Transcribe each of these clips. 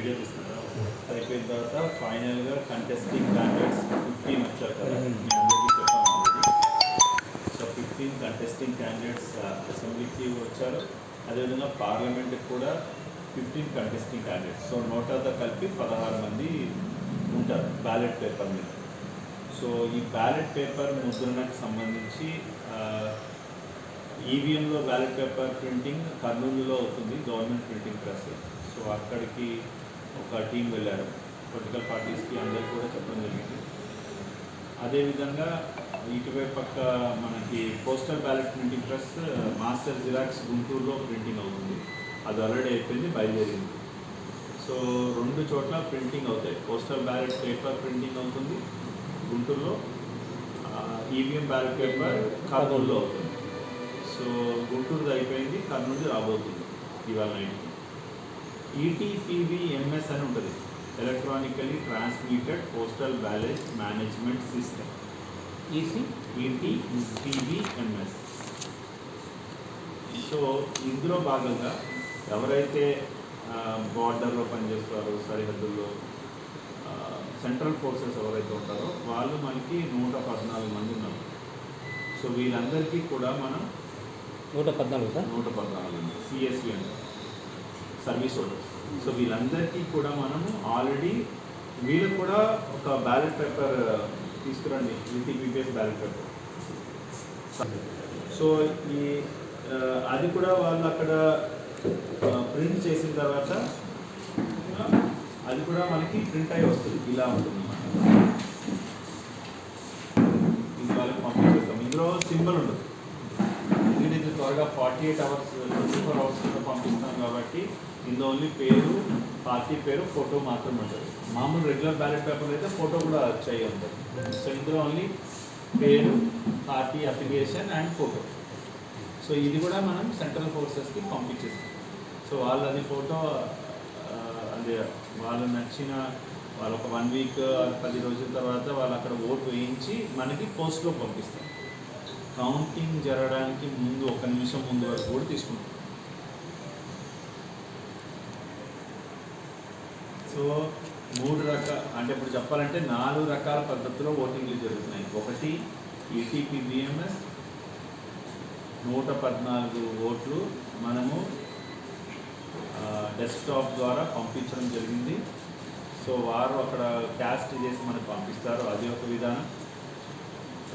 Video తీస్తున్నారా అయిపోయిన తర్వాత ఫైనల్గా కంటెస్టింగ్ క్యాండిడేట్స్ ఫిఫ్టీన్ వచ్చారు కదా. మీ అందరికీ సో ఫిఫ్టీన్ కంటెస్టింగ్ క్యాండిడేట్స్ అసెంబ్లీకి వచ్చారు. అదేవిధంగా పార్లమెంట్కి కూడా ఫిఫ్టీన్ కంటెస్టింగ్ క్యాండిడేట్స్ సో నోటాతో కలిపి పదహారు మంది ఉంటారు బ్యాలెట్ పేపర్ మీద. సో ఈ బ్యాలెట్ పేపర్ ముద్రణకు సంబంధించి ఈవీఎంలో బ్యాలెట్ పేపర్ ప్రింటింగ్ కర్నూలులో అవుతుంది గవర్నమెంట్ ప్రింటింగ్ ప్రెస్ సో అక్కడికి ఒక టీం వెళ్ళారు. పొలిటికల్ పార్టీస్కి అందరికి కూడా చెప్పడం జరిగింది. అదేవిధంగా ఇటువైపు పక్క మనకి postal ballot printing press master xerox గుంటూరులో ప్రింటింగ్ అవుతుంది. అది ఆల్రెడీ అయిపోయింది బయలుదేరింది. సో రెండు చోట్ల ప్రింటింగ్ అవుతాయి. పోస్టల్ బ్యాలెట్ పేపర్ ప్రింటింగ్ అవుతుంది గుంటూరులో ఈవీఎం బ్యాలెట్ పేపర్ కర్నూలులో అవుతుంది. సో గుంటూరుది అయిపోయింది కర్నూలుది రాబోతుంది ఇవాళ నైట్. ఈటీపీవీ ఎంఎస్ అని ఉంటుంది. Electronically transmitted postal ballot management system EC ETPBMS so ఇందులో భాగంగా ఎవరైతే బార్డర్లో పనిచేస్తారో సరిహద్దుల్లో సెంట్రల్ ఫోర్సెస్ ఎవరైతే ఉంటారో వాళ్ళు మనకి నూట పద్నాలుగు మంది ఉన్నారు. సో వీళ్ళందరికీ కూడా మనం నూట పద్నాలుగు సార్ నూట పద్నాలుగు సిఎస్వి అంటే సర్వీస్ హోల్డర్స్ సో వీళ్ళందరికీ కూడా మనము ఆల్రెడీ వీళ్ళకి కూడా ఒక బ్యాలెట్ పేపర్ తీసుకురండి. యూటీపీపీఎస్ బ్యాలెట్ పేపర్. సో ఈ అది కూడా వాళ్ళు అక్కడ ప్రింట్ చేసిన తర్వాత అది కూడా మనకి ప్రింట్ అయి వస్తుంది. ఇలా ఉంటుంది ఇది వాళ్ళకి పంపించేస్తాం. ఇందులో సింబల్ ఉండదు. ఎందుకంటే త్వరగా forty eight hours twenty four hours పంపిస్తాం కాబట్టి ఇందులో ఓన్లీ పేరు పార్టీ పేరు ఫోటో మాత్రం ఉంటుంది. మామూలు రెగ్యులర్ బ్యాలెట్ పేపర్ అయితే ఫోటో కూడా చేయి ఉంటుంది సో ఇందులో ఓన్లీ పేరు party application and photo so ఇది కూడా మనం సెంట్రల్ ఫోర్సెస్కి పంపించేస్తాం సో వాళ్ళు అది ఫోటో అది వాళ్ళు నచ్చిన వాళ్ళు ఒక వన్ వీక్ పది రోజుల తర్వాత వాళ్ళు అక్కడ ఓటు వేయించి మనకి పోస్ట్లో పంపిస్తారు. కౌంటింగ్ జరగడానికి ముందు ఒక నిమిషం ముందు వరకు కూడా తీసుకుంటాం సో మూడు రకాల అంటే ఇప్పుడు చెప్పాలంటే నాలుగు రకాల పద్ధతిలో ఓటింగ్లు జరుగుతున్నాయి. ఒకటి ఈటీపీ బిఎంఎస్ నూట పద్నాలుగు ఓట్లు మనము డెస్క్టాప్ ద్వారా పంపించడం జరిగింది. సో వారు అక్కడ క్యాస్ట్ చేసి మనకు పంపిస్తారు. అది ఒక విధానం.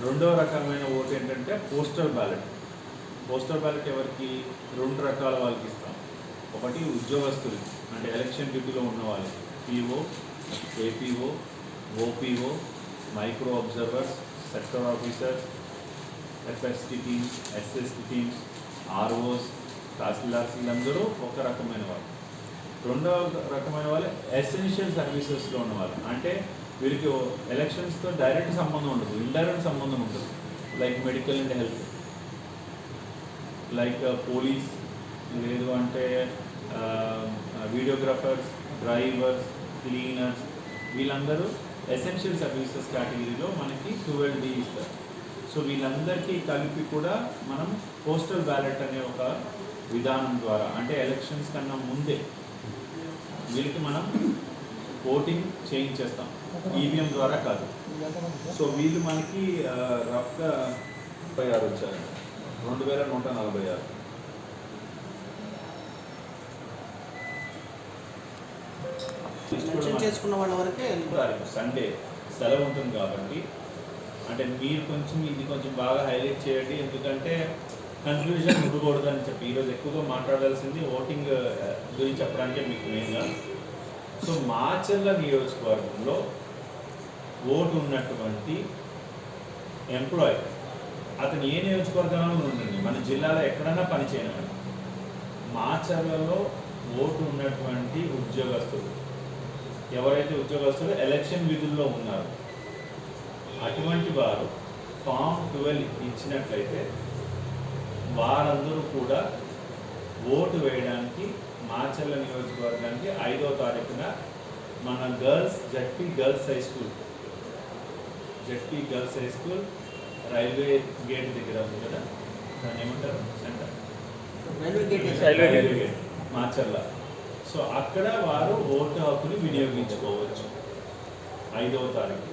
రెండవ రకమైన ఓటు ఏంటంటే పోస్టల్ బ్యాలెట్. పోస్టల్ బ్యాలెట్ ఎవరికి? రెండు రకాల వాళ్ళకి ఇస్తాం. ఒకటి ఉద్యోగస్తులు అంటే ఎలక్షన్ డ్యూటీలో ఉన్న వాళ్ళకి. PO APO OPO micro observers sector officers FST teams SST teams ROs tahsildars వీళ్ళందరూ ఒక రకమైన వాళ్ళు. రెండవ రకమైన వాళ్ళు ఎసెన్షియల్ సర్వీసెస్లో ఉన్నవాళ్ళు. అంటే వీరికి ఎలక్షన్స్తో డైరెక్ట్ సంబంధం ఉండదు ఇండైరెక్ట్ సంబంధం ఉంటుంది like medical and health like police లేదు అంటే uh, వీడియోగ్రాఫర్స్ డ్రైవర్స్ క్లీనర్స్ వీళ్ళందరూ ఎసెన్షియల్ సర్వీసెస్ కేటగిరీలో మనకి ట్వెల్వ్ డి ఇస్తారు. సో వీళ్ళందరికీ కలిపి కూడా మనం పోస్టల్ బ్యాలెట్ అనే ఒక విధానం ద్వారా అంటే ఎలక్షన్స్ కన్నా ముందే వీళ్ళకి మనం ఓటింగ్ చేయించేస్తాం ఈవీఎం ద్వారా కాదు. సో వీళ్ళు మనకి రఫ్గా ముప్పై ఆరు వచ్చారు. రెండు వేల నూట నలభై ఆరు. మెన్షన్ చేసుకున్న వాళ్ళ వరకే సండే సెలవు ఉంటుంది కాబట్టి అంటే మీరు కొంచెం ఇది కొంచెం బాగా హైలైట్ చేయండి. ఎందుకంటే కన్ఫ్యూజన్ ఉండకూడదు అని చెప్పి ఈరోజు ఎక్కువగా మాట్లాడాల్సింది ఓటింగ్ గురించి చెప్పడానికే మీకు మెయిన్గా సో మాచర్ల నియోజకవర్గంలో ఓటు ఉన్నటువంటి ఎంప్లాయ్ అతను ఏ నియోజకవర్గంలో ఉండండి? మన జిల్లాలో ఎక్కడైనా పని మాచర్లలో ఓటు ఉన్నటువంటి ఉద్యోగస్తులు. ఎవరైతే ఉద్యోగస్తులు ఎలక్షన్ విధుల్లో ఉన్నారు అటువంటి వారు ఫామ్ ట్వెల్వ్ ఇచ్చినట్లయితే వారందరూ కూడా ఓటు వేయడానికి మాచర్ల నియోజకవర్గానికి ఐదో తారీఖున మన girls ZP girls high school. ZP girls high school railway gate దగ్గర ఉంది కదా? దాన్ని ఏమంటారు? Centre? Railway gate railway Macherla. So అక్కడ వారు ఓటు హక్కుని వినియోగించుకోవచ్చు. ఐదవ తారీఖు.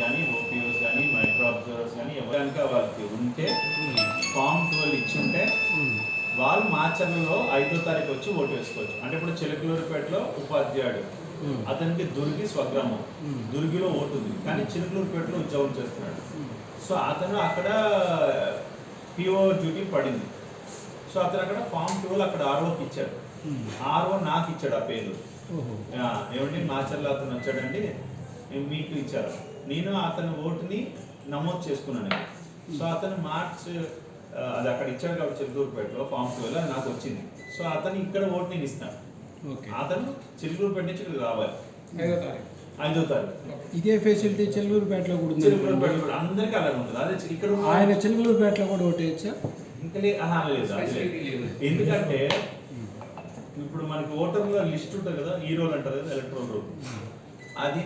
కానీ ఓపీఓస్ కానీ మైక్రో అబ్జర్వర్స్ కానీ ఎవరికైనా వాళ్ళకి ఉంటే ఫామ్ ట్వెల్వ్ ఇచ్చి ఉంటే వాళ్ళు మాచర్లలో ఐదో తారీఖు వచ్చి ఓటు వేసుకోవచ్చు. అంటే ఇప్పుడు చిలకలూరుపేటలో ఉపాధ్యాయుడు. అతనికి దుర్గి స్వగ్రామం. దుర్గిలో ఓటు ఉంది. కానీ చిలకలూరుపేటలో ఉద్యోగం చేస్తున్నాడు. సో అతను అక్కడ పిఓ డ్యూటీ పడింది. సో అతను అక్కడ ఫామ్ ట్వెల్వ్ అక్కడ ఆర్ఓకి ఇచ్చాడు. ఆర్ఓ నాకు ఇచ్చాడు ఆ పేరు. ఏమండి మాచర్లో అతను వచ్చాడండి. మీకు ఇచ్చారు నేను అతని ఓటుని నమోదు చేసుకున్నాను. సో అతను మార్చ్ అది అక్కడ ఇచ్చాడు కాబట్టి చిలుకూరుపేటలో ఫామ్ ట్వెల్వ్ అది నాకు వచ్చింది. సో అతను ఇక్కడ ఓటు నేను ఇస్తాను. ఓకే. అతను చిలుకూరుపేట నుంచి ఇక్కడికి రావాలి. ఐదో తారీఖు. ఐదో తారీఖు. ఇదే ఫెసిలిటీ చెల్లూరుపేటలో కూడా ఉంది? కూడా. అందరికీ అలాగే ఉంటుంది. అదే ఇక్కడ ఆయన చెల్లూరుపేటలో కూడా ఓటేయచ్చా లేదు ఎందుకంటే ఇప్పుడు మనకి ఓటర్ల లిస్ట్ ఉంటుంది కదా ఈ రోల్ అంటారు కదా ఎలక్ట్రల్ రోల్ అది